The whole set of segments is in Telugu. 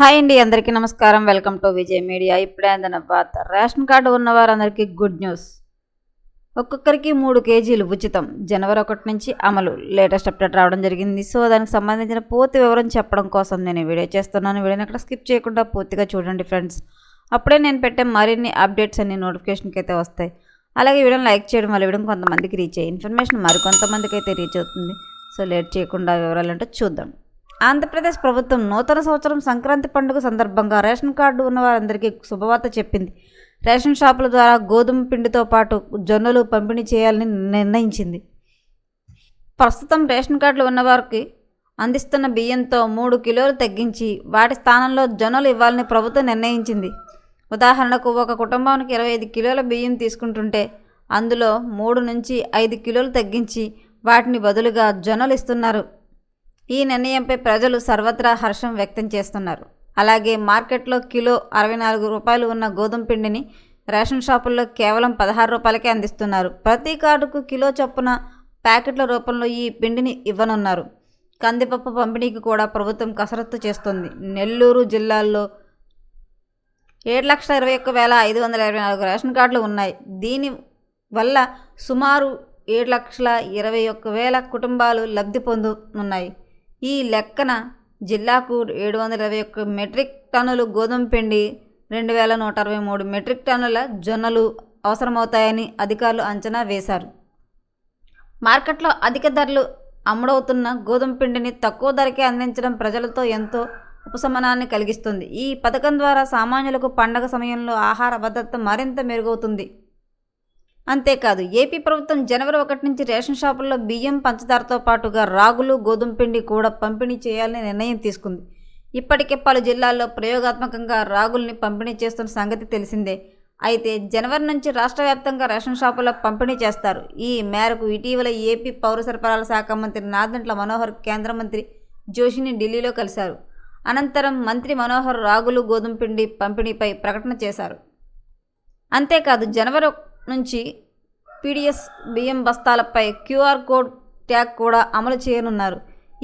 హాయ్ అండి అందరికీ నమస్కారం. Welcome to Vijay media. ఇప్పుడే అందిన వార్త రేషన్ కార్డు ఉన్న వారందరికీ గుడ్ న్యూస్. ఒక్కొక్కరికి మూడు కేజీలు ఉచితం. జనవరి ఒకటి నుంచి అమలు. లేటెస్ట్ అప్డేట్ రావడం జరిగింది. సో దానికి సంబంధించిన పూర్తి వివరం చెప్పడం కోసం నేను వీడియో చేస్తున్నాను. వీడియోని అక్కడ స్కిప్ చేయకుండా పూర్తిగా చూడండి ఫ్రెండ్స్. అప్పుడే నేను పెట్టే మరిన్ని అప్డేట్స్ అన్ని నోటిఫికేషన్కి అయితే వస్తాయి. అలాగే వీడియోని లైక్ చేయడం వల్ల వీడియో కొంతమందికి రీచ్ అయ్యే ఇన్ఫర్మేషన్ మరికొంతమందికి అయితే రీచ్ అవుతుంది. సో లేట్ చేయకుండా వివరాలు అంటే చూద్దాం. ఆంధ్రప్రదేశ్ ప్రభుత్వం నూతన సంవత్సరం సంక్రాంతి పండుగ సందర్భంగా రేషన్ కార్డు ఉన్న వారందరికీ శుభవార్త చెప్పింది. రేషన్ షాపుల ద్వారా గోధుమ పిండితో పాటు జొన్నలు పంపిణీ చేయాలని నిర్ణయించింది. ప్రస్తుతం రేషన్ కార్డులు ఉన్నవారికి అందిస్తున్న బియ్యంతో మూడు కిలోలు తగ్గించి వాటి స్థానంలో జొన్నలు ఇవ్వాలని ప్రభుత్వం నిర్ణయించింది. ఉదాహరణకు ఒక కుటుంబానికి ఇరవై ఐదు కిలోల బియ్యం తీసుకుంటుంటే అందులో మూడు నుంచి ఐదు కిలోలు తగ్గించి వాటిని బదులుగా జొన్నలు ఇస్తున్నారు. ఈ నిర్ణయంపై ప్రజలు సర్వత్రా హర్షం వ్యక్తం చేస్తున్నారు. అలాగే మార్కెట్లో కిలో అరవై నాలుగు రూపాయలు ఉన్న గోధుమ పిండిని రేషన్ షాపుల్లో కేవలం పదహారు రూపాయలకే అందిస్తున్నారు. ప్రతి కార్డుకు కిలో చొప్పున ప్యాకెట్ల రూపంలో ఈ పిండిని ఇవ్వనున్నారు. కందిపప్పు పంపిణీకి కూడా ప్రభుత్వం కసరత్తు చేస్తుంది. నెల్లూరు జిల్లాల్లో ఏడు లక్షల ఇరవై ఒక్క వేల ఐదు వందల ఇరవై నాలుగు రేషన్ కార్డులు ఉన్నాయి. దీని వల్ల సుమారు ఏడు లక్షల ఇరవై ఒక్క వేల కుటుంబాలు లబ్ధి పొందుతున్నాయి ఈ లెక్కన జిల్లాకు ఏడు వందల ఇరవై ఒక్క మెట్రిక్ టన్నులు గోధుమ పిండి రెండు వేల నూట అరవై మూడు మెట్రిక్ టన్నుల జొన్నలు అవసరమవుతాయని అధికారులు అంచనా వేశారు. మార్కెట్లో అధిక ధరలు అమ్ముడవుతున్న గోధుమ పిండిని తక్కువ ధరకే అందించడం ప్రజలతో ఎంతో ఉపశమనాన్ని కలిగిస్తుంది. ఈ పథకం ద్వారా సామాన్యులకు పండగ సమయంలో ఆహార భద్రత మరింత మెరుగవుతుంది. అంతేకాదు ఏపీ ప్రభుత్వం జనవరి ఒకటి నుంచి రేషన్ షాపుల్లో బియ్యం పంచదారతో పాటుగా రాగులు గోధుమ పిండి కూడా పంపిణీ చేయాలని నిర్ణయం తీసుకుంది. ఇప్పటికే పలు జిల్లాల్లో ప్రయోగాత్మకంగా రాగుల్ని పంపిణీ చేస్తున్న సంగతి తెలిసిందే. అయితే జనవరి నుంచి రాష్ట్ర వ్యాప్తంగా రేషన్ షాపుల్లో పంపిణీ చేస్తారు. ఈ మేరకు ఇటీవల ఏపీ పౌర సరఫరాల శాఖ మంత్రి నాదంట్ల మనోహర్ కేంద్ర మంత్రి జోషిని ఢిల్లీలో కలిశారు. అనంతరం మంత్రి మనోహర్ రాగులు గోధుమ పిండి పంపిణీపై ప్రకటన చేశారు. అంతేకాదు జనవరి నుంచి పీడిఎస్ బియ్యం బస్తాలపై క్యూఆర్ కోడ్ ట్యాగ్ కూడా అమలు చేయనున్నారు.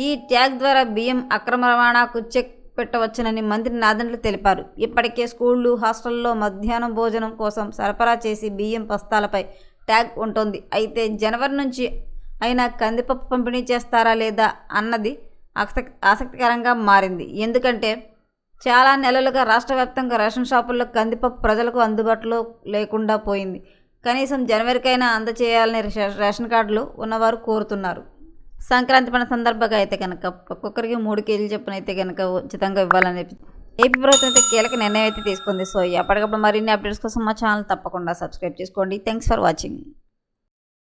ఈ ట్యాగ్ ద్వారా బియ్యం అక్రమ రవాణాకు చెక్ పెట్టవచ్చునని మంత్రి నాదండ్లు తెలిపారు. ఇప్పటికే స్కూళ్ళు హాస్టల్లో మధ్యాహ్నం భోజనం కోసం సరఫరా చేసి బియ్యం బస్తాలపై ట్యాగ్ ఉంటుంది. అయితే జనవరి నుంచి అయినా కందిపప్పు పంపిణీ చేస్తారా లేదా అన్నది ఆసక్తి ఆసక్తికరంగా మారింది. ఎందుకంటే చాలా నెలలుగా రాష్ట్ర వ్యాప్తంగా రేషన్ షాపుల్లో కందిపప్పు ప్రజలకు అందుబాటులో లేకుండా పోయింది. కనీసం జనవరికైనా అందచేయాలని రేషన్ కార్డులు ఉన్నవారు కోరుతున్నారు. సంక్రాంతి పండుగ సందర్భంగా అయితే కనుక ఒక్కొక్కరికి మూడు కేజీలు చొప్పున అయితే కనుక ఉచితంగా ఇవ్వాలని ఏపీ ప్రభుత్వం అయితే కీలక నిర్ణయం అయితే తీసుకుంది. సో ఎప్పటికప్పుడు మరిన్ని అప్డేట్స్ కోసం మా ఛానల్ తప్పకుండా సబ్స్క్రైబ్ చేసుకోండి. Thanks for watching.